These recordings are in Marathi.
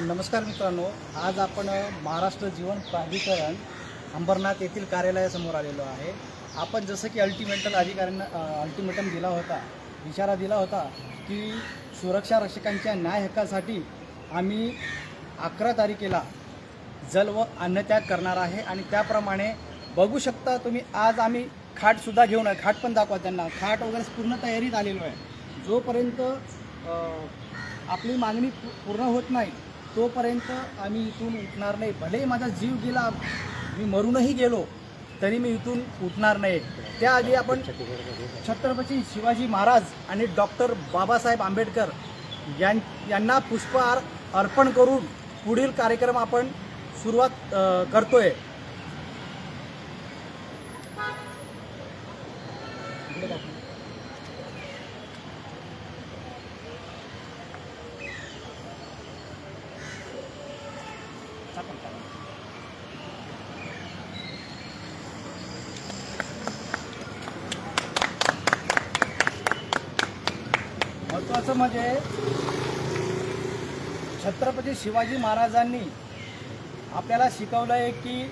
नमस्कार मित्रांनो आज आपण महाराष्ट्र जीवन प्राधिकरण अंबरनाथ येथील कार्यालयासमोर आलेलो आहे. आपण जसं की अल्टिमेटम अधिकाऱ्यांना अल्टिमेटम दिला होता इशारा दिला होता की सुरक्षा रक्षकांच्या न्याय हक्कासाठी आम्ही अकरा तारखेला जल व अन्नत्याग करणार आहे आणि त्याप्रमाणे बघू शकता तुम्ही आज आम्ही खाटसुद्धा घेऊन आहे खाट पण दाखवा त्यांना. खाट वगैरे पूर्ण तयारीत आलेलो आहे. जोपर्यंत आपली मागणी पूर्ण होत नाही तोपर्यंत आम्ही इथून उठणार नाही. भलेही माझा जीव गेला मी मरूनही गेलो तरी मी इथून उठणार नाही. त्याआधी आपण छत्रपती शिवाजी महाराज आणि डॉक्टर बाबासाहेब आंबेडकर यां यांना पुष्पहार अर्पण करून पुढील कार्यक्रम आपण सुरुवात करतोय. महत्त्वाचं म्हणजे छत्रपती शिवाजी महाराजांनी आपल्याला शिकवलं आहे की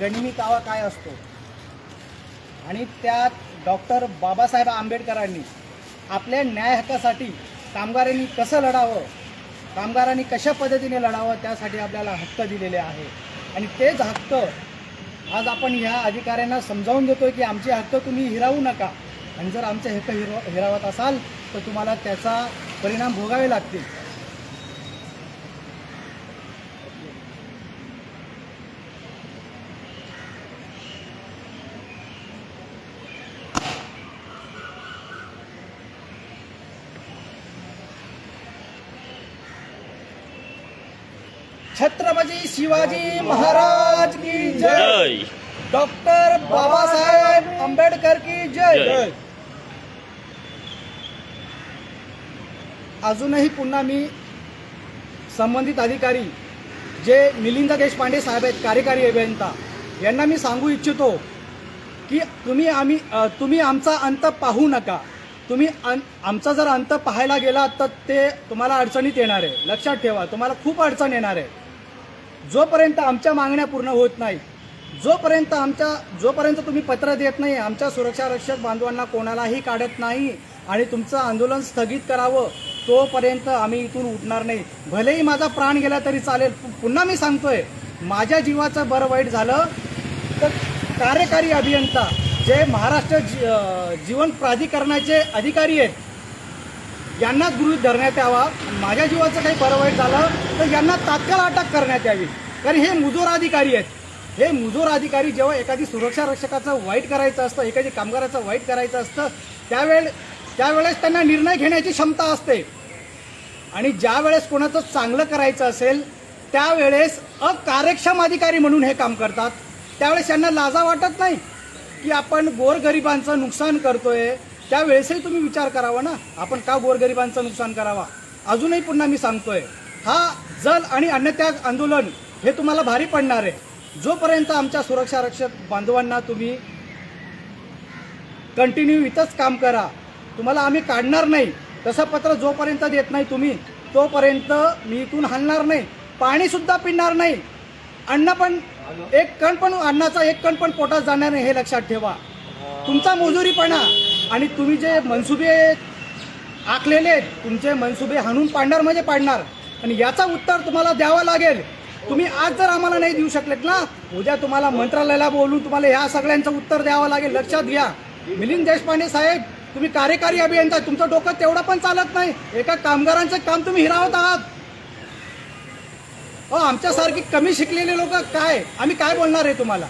गनिमी कावा काय असतो. आणि त्यात डॉक्टर बाबासाहेब आंबेडकरांनी आपल्या न्याय हक्कासाठी कामगारांनी कसं लढावं कामगारांनी कशा पद्धतीने लढावं त्यासाठी आपल्याला हक्क दिलेले आहे. आणि तेच हक्क आज आपण ह्या अधिकाऱ्यांना समजावून देतोय की आमचे हक्क तुम्ही हिरावू नका. आणि जर आमचे हक्क हिरो हिरावत असाल तर तुम्हाला त्याचा परिणाम भोगावे लागतील. छत्रपती शिवाजी महाराज की जय. डॉक्टर बाबासाहेब आंबेडकर की जय. अजूनही पुन्हा मी संबंधित अधिकारी जे मिलिंद देशपांडे साहेब आहेत कार्यकारी अभियंता यांना मी सांगू इच्छितो की तुम्ही आम्ही तुम्ही आमचा अंत पाहू नका. तुम्ही अन आमचा जर अंत पाहायला गेला तर ते तुम्हाला अडचणीत येणार आहे. लक्षात ठेवा तुम्हाला खूप अडचण येणार आहे. जोपर्यंत आमच्या मागण्या पूर्ण होत नाही जोपर्यंत आमच्या जोपर्यंत तुम्ही पत्र देत नाही आमच्या सुरक्षा रक्षक बांधवांना कोणालाही काढत नाही आणि तुमचं आंदोलन स्थगित करावं तोपर्यंत आम्ही इथून उठणार नाही. भलेही माझा प्राण गेला तरी चालेल. पुन्हा मी सांगतोय माझ्या जीवाचं बरं वाईट झालं तर कार्यकारी अभियंता जे महाराष्ट्र जी- जीवन प्राधिकरणाचे अधिकारी आहेत यांनाच गृहीत धरण्यात यावा. माझ्या जीवाचं काही बरं वाईट झालं तर यांना तात्काळ अटक करण्यात यावी. कारण हे मुजोर अधिकारी आहेत. हे मुजोर अधिकारी जेव्हा एखादी सुरक्षा रक्षकाचं वाईट करायचं असतं एखादी कामगाराचं वाईट करायचं असतं त्यावेळे त्यावेळेस त्यांना निर्णय घेण्याची क्षमता असते. आणि ज्या वेळेस कोणाचं चांगलं करायचं असेल त्यावेळेस अकार्यक्षम अधिकारी म्हणून हे काम करतात. त्यावेळेस यांना लाजा वाटत नाही की आपण गोरगरिबांचं नुकसान करतोय. त्यावेळेसही तुम्ही विचार करावा ना. आपण का गोरगरिबांचं नुकसान करावा? अजूनही पुन्हा मी सांगतोय हा जल आणि अन्नत्याग आंदोलन हे तुम्हाला भारी पडणार आहे. जोपर्यंत आमच्या सुरक्षा रक्षक बांधवांना तुम्ही कंटिन्यू इथंच काम करा तुम्हाला आम्ही काढणार नाही. तसं पत्र जोपर्यंत देत नाही तुम्ही तोपर्यंत मी इथून हलणार नाही पाणीसुद्धा पिणार नाही. अन्न पण एक कण पण अन्नाचा एक कण पण पोटात जाणार नाही हे लक्षात ठेवा. तुमचा मजुरीपणा आणि तुम्ही जे मनसुबे आखलेले आहेत, तुमचे मनसुबे हाणून पाडणार म्हणजे पाडणार. आणि याचा उत्तर तुम्हाला द्यावं लागेल. तुम्ही आज जर आम्हाला नाही देऊ शकलेत ना उद्या तुम्हाला मंत्रालयाला बोलून तुम्हाला ह्या सगळ्यांचं उत्तर द्यावं लागेल. लक्षात घ्या. मिलिंद देशपांडे साहेब तुम्ही कार्यकारी अभियंता तुमचं डोकं तेवढं पण चालत नाही. एका कामगारांचं काम तुम्ही हिरावत आहात. हो आमच्यासारखी कमी शिकलेले लोक काय? आम्ही काय बोलणार आहे तुम्हाला?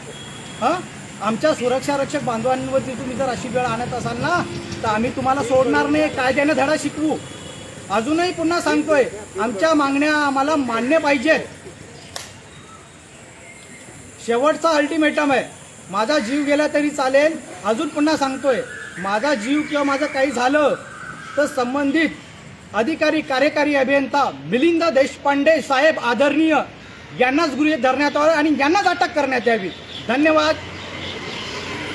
हां? आमच्या सुरक्षा रक्षक बांधवांवरती तुम्ही जर अशी वेळ आणत असाल ना तर आम्ही तुम्हाला सोडणार नाही. कायद्याने धडा शिकवू. अजूनही पुन्हा सांगतोय आमच्या मागण्या आम्हाला मान्य पाहिजेत. शेवटचा अल्टिमेटम आहे. माझा जीव गेला तरी चालेल. अजून पुन्हा सांगतोय. माझा जीव किंवा माझं काही झालं तर संबंधित अधिकारी कार्यकारी अभियंता मिलिंद देशपांडे साहेब आदरणीय यांनाच गृहीत धरण्यात यावं आणि यांनाच अटक करण्यात यावी. धन्यवाद.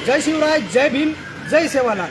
जय शिवराय जय भीम जय सेवालाल.